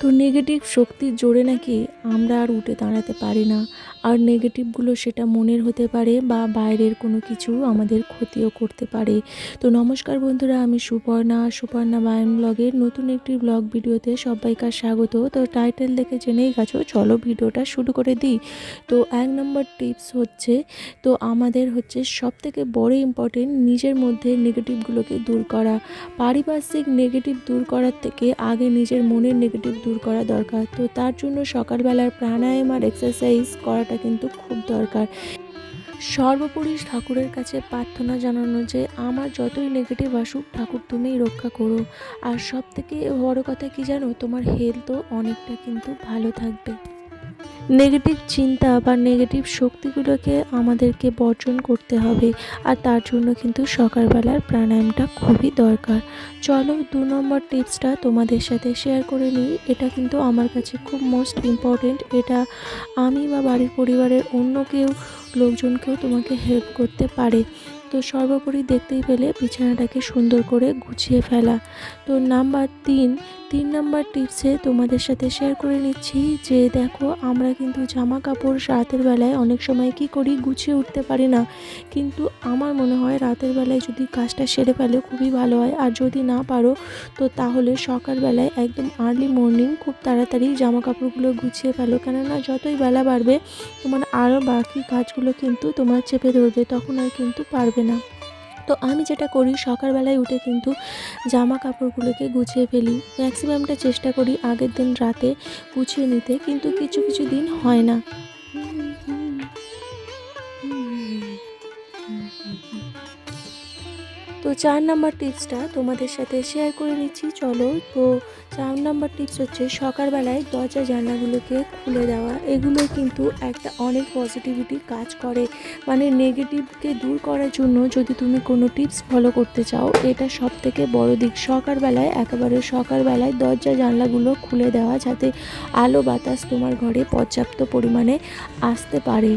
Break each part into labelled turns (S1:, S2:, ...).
S1: তো নেগেটিভ শক্তির জোরে নাকি আমরা আর উঠে দাঁড়াতে পারি না। আর নেগেটিভগুলো সেটা মনের হতে পারে বা বাইরের কোনো কিছু আমাদের ক্ষতিও করতে পারে। তো নমস্কার বন্ধুরা, আমি সুপর্ণা। সুপর্ণা বায়ন ব্লগের নতুন একটি ব্লগ ভিডিওতে সবাইকার স্বাগত। তো টাইটেল দেখে জেনেই গেছো, চলো ভিডিওটা শুরু করে দিই। তো এক নম্বর টিপস হচ্ছে, তো আমাদের হচ্ছে সব থেকে বড় ইম্পর্টেন্ট নিজের মধ্যে নেগেটিভগুলোকে দূর করা। পারিপার্শ্বিক নেগেটিভ দূর করার থেকে আগে নিজের মনের নেগেটিভ দূর করা দরকার। তো তার জন্য সকালবেলার প্রাণায়াম আর এক্সারসাইজ করাটা কিন্তু খুব দরকার। সর্বোপরি ঠাকুরের কাছে প্রার্থনা জানানো যে, আমার যতই নেগেটিভ আসুক, ঠাকুর তুমিই রক্ষা করো। আর সব থেকে বড় কথা কি জানো? তোমার হেলথও অনেকটা কিন্তু ভালো থাকবে। নেগেটিভ চিন্তা বা নেগেটিভ শক্তিগুলোকে আমাদেরকে বর্জন করতে হবে। আর তার জন্য কিন্তু সকালবেলার প্রাণায়ামটা খুবই দরকার। চলো দু নম্বর টিপসটা তোমাদের সাথে শেয়ার করে নিই। এটা কিন্তু আমার কাছে খুব মোস্ট ইম্পর্টেন্ট এটা আমি বা বাড়ির পরিবারের অন্য কেউ লোকজনকেও তোমাকে হেল্প করতে পারে। তো সর্বোপরি দেখতেই পেলে বিছানাটাকে সুন্দর করে গুছিয়ে ফেলা। তো নাম্বার তিন তিন নাম্বার টিপসে তোমাদের সাথে শেয়ার করে নিচ্ছি যে দেখো, আমরা কিন্তু জামা কাপড় রাতের বেলায় অনেক সময় কি করি? গুছিয়ে উঠতে পারি না। কিন্তু আমার মনে হয় রাতের বেলায় যদি কাজটা সেরে ফেলে, খুবই ভালো হয়। আর যদি না পারো, তো তাহলে সকালবেলায় একদম আর্লি মর্নিং খুব তাড়াতাড়ি জামা কাপড়গুলো গুছিয়ে ফেলো। কেননা যতই বেলা বাড়বে, তোমার আরও বাকি কাজগুলো কিন্তু তোমার চেপে ধরবে, তখন আর কিন্তু পারবে না। তো আমি যেটা করি, সকালবেলায় উঠে কিন্তু জামা কাপড়গুলোকে গুছিয়ে ফেলি। ম্যাক্সিমামটা চেষ্টা করি আগের দিন রাতে গুছিয়ে নিতে, কিন্তু কিছু কিছু দিন হয় না। চার নাম্বার টিপসটা তোমাদের সাথে শেয়ার করে নিচ্ছি। চলো তো চার নাম্বার টিপস হচ্ছে সকালবেলায় দরজা জানলাগুলোকে খুলে দেওয়া। এগুলো কিন্তু একটা অনেক পজিটিভিটি কাজ করে। মানে নেগেটিভকে দূর করার জন্য যদি তুমি কোনো টিপস ফলো করতে চাও, এটা সব থেকে বড় দিক। সকালবেলায়, একেবারে সকালবেলায় দরজা জানলাগুলো খুলে দেওয়া যাতে আলো বাতাস তোমার ঘরে পর্যাপ্ত পরিমাণে আসতে পারে।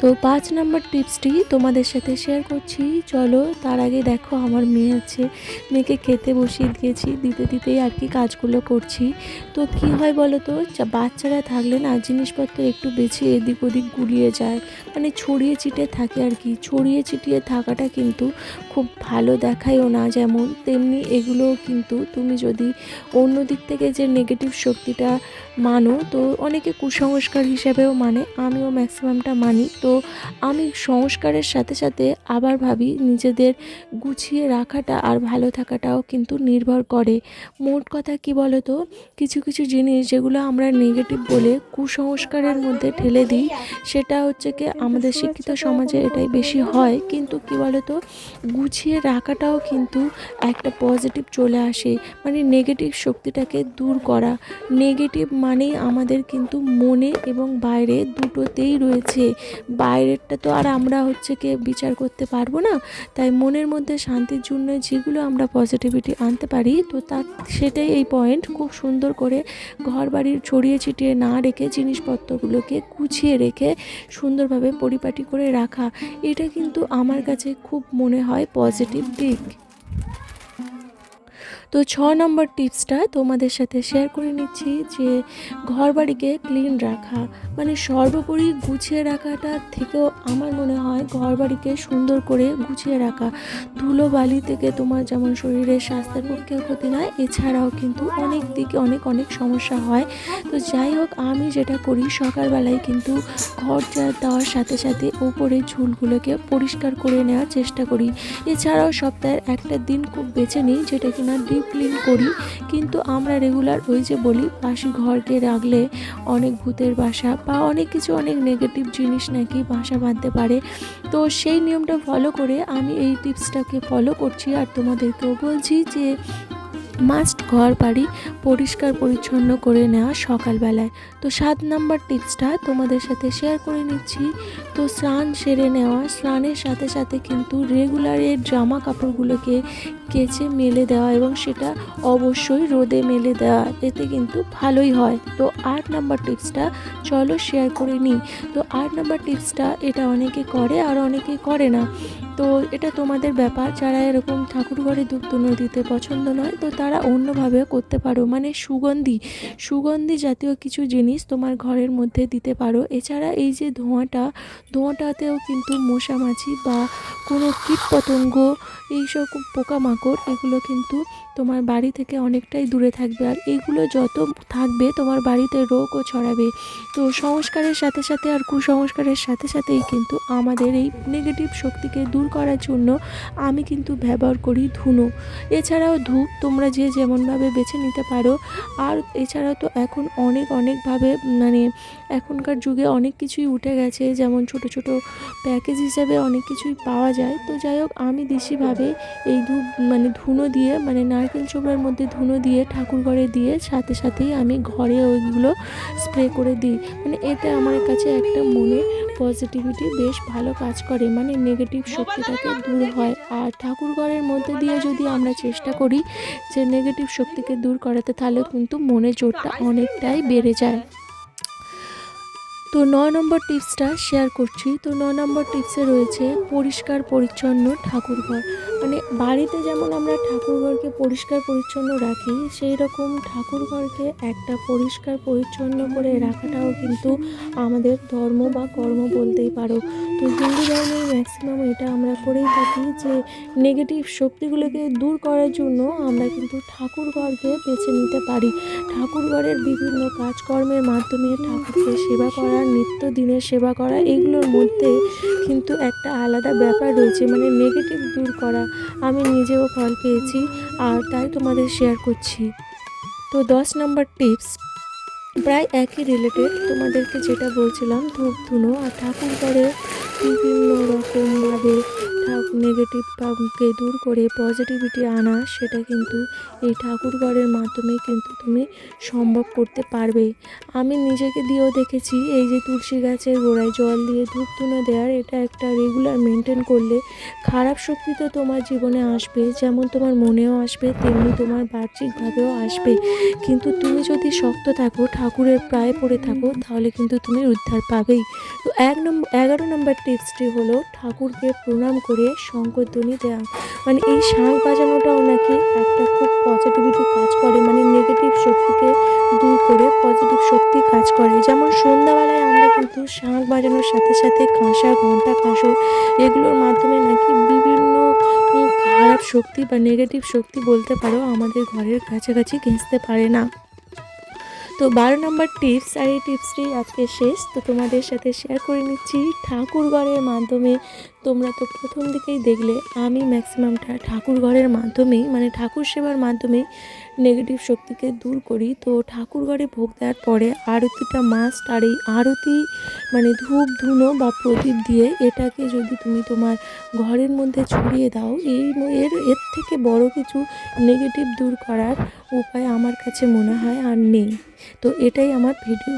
S1: তো পাঁচ নম্বর টিপসটি তোমাদের সাথে শেয়ার করছি। চলো, তার আগে দেখো আমার মেয়ে আছে। মেয়েকে খেতে বসিয়ে দিয়েছি, দিতে দিতেই আর কি কাজগুলো করছি। তো কি হয় বলো তো বাচ্চারা থাকলে না জিনিসপত্র একটু বেছে এদিক ওদিক গুলিয়ে যায়। মানে ছড়িয়ে ছিটিয়ে থাকে আর কি। ছড়িয়ে ছিটিয়ে থাকাটা কিন্তু খুব ভালো দেখায়ও না যেমন, তেমনি এগুলোও কিন্তু তুমি যদি অন্য দিক থেকে যে নেগেটিভ শক্তিটা মানো, তো অনেকে কুসংস্কার হিসেবেও মানে আমিও ম্যাক্সিমামটা মানি। তো আমি সংস্কারের সাথে সাথে আবার ভাবি নিজেদের গুছিয়ে রাখাটা আর ভালো থাকাটাও কিন্তু নির্ভর করে। মোট কথা কি বলো তো কিছু কিছু জিনিস যেগুলো আমরা নেগেটিভ বলে কুসংস্কারের মধ্যে ঠেলে দিই, সেটা হচ্ছে কি আমাদের শিক্ষিত সমাজে এটাই বেশি হয়। কিন্তু কি বলো তো গুছিয়ে রাখাটাও কিন্তু একটা পজিটিভ চলে আসে। মানে নেগেটিভ শক্তিটাকে দূর করা। নেগেটিভ মানেই আমাদের কিন্তু মনে এবং বাইরে দুটোতেই রয়েছে। বাইরেরটা তো আর আমরা হচ্ছে কে বিচার করতে পারব না। তাই মনের মধ্যে শান্তির জন্য যেগুলো আমরা পজিটিভিটি আনতে পারি, তো তা সেটাই এই পয়েন্ট খুব সুন্দর করে ঘর বাড়ির ছড়িয়ে ছিটিয়ে না রেখে জিনিসপত্রগুলোকে গুছিয়ে রেখে সুন্দরভাবে পরিপাটি করে রাখা, এটা কিন্তু আমার কাছে খুব মনে হয় পজিটিভ দিক। তো ছ নম্বর টিপসটা তোমাদের সাথে শেয়ার করে নিচ্ছি যে ঘর বাড়িকে ক্লিন রাখা। মানে সর্বোপরি গুছিয়ে রাখাটা থেকেও আমার মনে হয় ঘর বাড়িকে সুন্দর করে গুছিয়ে রাখা। ধুলো বালি থেকে তোমার যেমন শরীরের স্বাস্থ্যের পক্ষে ক্ষতি নয়, এছাড়াও কিন্তু অনেক দিকে অনেক অনেক সমস্যা হয়। তো যাই হোক, আমি যেটা করি, সকালবেলায় কিন্তু ঘর ঝাড় দেওয়ার সাথে সাথে ওপরে ঝুলগুলোকে পরিষ্কার করে নেওয়ার চেষ্টা করি। এছাড়াও সপ্তাহের একটা দিন খুব বেছে নিই, যেটা কিনা ডিপ ক্লিন করি, কিন্তু আমরা রেগুলার ওই যে বলি, বাসি ঘরকে রাখলে অনেক ভূতের বাসা বা অনেক কিছু অনেক নেগেটিভ জিনিস নাকি বাসা বাঁধতে পারে। তো সেই নিয়মটা ফলো করে আমি এই টিপসটাকে ফলো করছি আর তোমাদেরকেও বলছি যে মাস্ট ঘর বাড়ি পরিষ্কার পরিচ্ছন্ন করে নেওয়া সকালবেলায়। তো সাত নাম্বার টিপসটা তোমাদের সাথে শেয়ার করে নিচ্ছি। তো স্নান সেরে নেওয়া, স্নানের সাথে সাথে কিন্তু রেগুলারের জামা কাপড়গুলোকে কেচে মেলে দেওয়া এবং সেটা অবশ্যই রোদে মেলে দেওয়া, এতে কিন্তু ভালোই হয়। তো আট নাম্বার টিপসটা চলো শেয়ার করে নিই। তো আট নাম্বার টিপসটা এটা অনেকে করে আর অনেকে করে না। তো এটা তোমাদের ব্যাপার। যারা এরকম ঠাকুর ঘরে ধূপ ধুনো দিতে পছন্দ নয়, তো তারা অন্যভাবে করতে পারো। মানে সুগন্ধি সুগন্ধি জাতীয় কিছু জিনিস তোমার ঘরের মধ্যে দিতে পারো। এছাড়া এই যে ধোঁয়াটা, ধোঁয়াটাতেও কিন্তু মশামাছি বা কোনো কীটপতঙ্গ, এইসব পোকামাকড়, এগুলো কিন্তু তোমার বাড়ি থেকে অনেকটাই দূরে থাকবে। আর এগুলো যত থাকবে, তোমার বাড়িতে রোগও ছড়াবে। তো সংস্কারের সাথে সাথে আর কুসংস্কারের সাথে সাথেই কিন্তু আমাদের এই নেগেটিভ শক্তিকে দূর করার জন্য আমি কিন্তু ব্যবহার করি ধুনো। এছাড়াও ধূপ তোমরা যে যেমনভাবে বেছে নিতে পারো। আর এছাড়াও তো এখন অনেক, অনেকভাবে মানে এখনকার যুগে অনেক কিছুই উঠে গেছে। যেমন ছোট ছোট প্যাকেজ হিসাবে অনেক কিছুই পাওয়া যায়। তো যাই হোক, আমি বেশিভাবে এই ধূপ মানে ধুনো দিয়ে মানে নারকেল চোবড়ার মধ্যে ধুনো দিয়ে ঠাকুর ঘরে দিয়ে সাথে সাথেই আমি ঘরে ওইগুলো স্প্রে করে দিই। মানে এতে আমার কাছে একটা মনে পজিটিভিটি বেশ ভালো কাজ করে। মানে নেগেটিভ শক্তিটাকে দূর হয়। আর ঠাকুর ঘরের মধ্যে দিয়ে যদি আমরা চেষ্টা করি যে নেগেটিভ শক্তিকে দূর করাতে তাহলে কিন্তু মনে জোরটা অনেকটাই বেড়ে যায়। তো ন নম্বর টিপসটা শেয়ার করছি। তো ন নম্বর টিপসে রয়েছে পরিষ্কার পরিচ্ছন্ন ঠাকুরঘর। মানে বাড়িতে যেমন আমরা ঠাকুরঘরকে পরিষ্কার পরিচ্ছন্ন রাখি, সেই রকম ঠাকুরঘরকে একটা পরিষ্কার পরিচ্ছন্ন করে রাখাটাও কিন্তু আমাদের ধর্ম বা কর্ম বলতেই পারো। তো হিন্দু ধর্মের ম্যাক্সিমাম এটা আমরা করেই থাকি যে নেগেটিভ শক্তিগুলোকে দূর করার জন্য আমরা কিন্তু ঠাকুরঘরকে বেছে নিতে পারি। ঠাকুরঘরের বিভিন্ন কাজকর্মের মাধ্যমে ঠাকুরকে সেবা করা নিত্য দিনের সেবা করা, এগুলোর মধ্যে কিন্তু একটা আলাদা ব্যাপার রয়েছে। মানে নেগেটিভ দূর করা। আমি নিজেও ফল পেয়েছি আর তাই তোমাদের শেয়ার করছি। তো দশ নম্বর টিপস প্রায় একই রিলেটেড তোমাদেরকে যেটা বলছিলাম, ধূপ ধুনো আর ঠাকুর করে বিভিন্ন রকমভাবে নেগেটিভকে দূর করে পজিটিভিটি আনা, সেটা কিন্তু এই ঠাকুর ঘরের মাধ্যমে কিন্তু তুমি সম্ভব করতে পারবে। আমি নিজেকে দিয়েও দেখেছি, এই যে তুলসী গাছের গোড়ায় জল দিয়ে ধূপ ধুনো দেওয়ার, এটা একটা রেগুলার মেনটেন করলে খারাপ শক্তি তো তোমার জীবনে আসবে, যেমন তোমার মনেও আসবে, তেমনি তোমার বাহ্যিকভাবেও আসবে। কিন্তু তুমি যদি শক্ত থাকো, ঠাকুরের প্রায় পড়ে থাকো, তাহলে কিন্তু তুমি উদ্ধার পাবেই। তো এক নম্বর এগারো নম্বর টিপসটি হলো ঠাকুরকে প্রণাম করে শঙ্করধ্বনি দেওয়া। মানে এই শাঁখ বাজানোটাও নাকি একটা খুব পজিটিভিটি কাজ করে মানে নেগেটিভ শক্তিকে দূর করে পজিটিভ শক্তি কাজ করে। যেমন সন্ধ্যাবেলায় আমরা কিন্তু শাঁখ বাজানোর সাথে সাথে কাঁসা ঘণ্টা কাঁসর এগুলোর মাধ্যমে নাকি বিভিন্ন খারাপ শক্তি বা নেগেটিভ শক্তি বলতে পারো আমাদের ঘরের কাছাকাছি ঘেঁচতে পারে না। তো বারো নম্বর টিপস আর এই টিপসটি আজকে শেষ। তো তোমাদের সাথে শেয়ার করে নিচ্ছি ঠাকুর ঘরের মাধ্যমে। তোমরা তো প্রথম দিকেই দেখলে, আমি ম্যাক্সিমামটা ঠাকুর ঘরের মাধ্যমেই মানে ঠাকুর সেবার মাধ্যমেই নেগেটিভ শক্তিকে দূর করি, তো ঠাকুরঘরে ভোগ দেওয়ার পরে আরতিটা মাস্ট আর এই আরতি মানে ধূপ, ধুনো বা প্রদীপ দিয়ে এটাকে যদি তুমি তোমার ঘরের মধ্যে ছড়িয়ে দাও, এই এর এর থেকে বড় কিছু নেগেটিভ দূর করার উপায় আমার কাছে মনে হয় আর নেই। তো এটাই আমার ভিডিও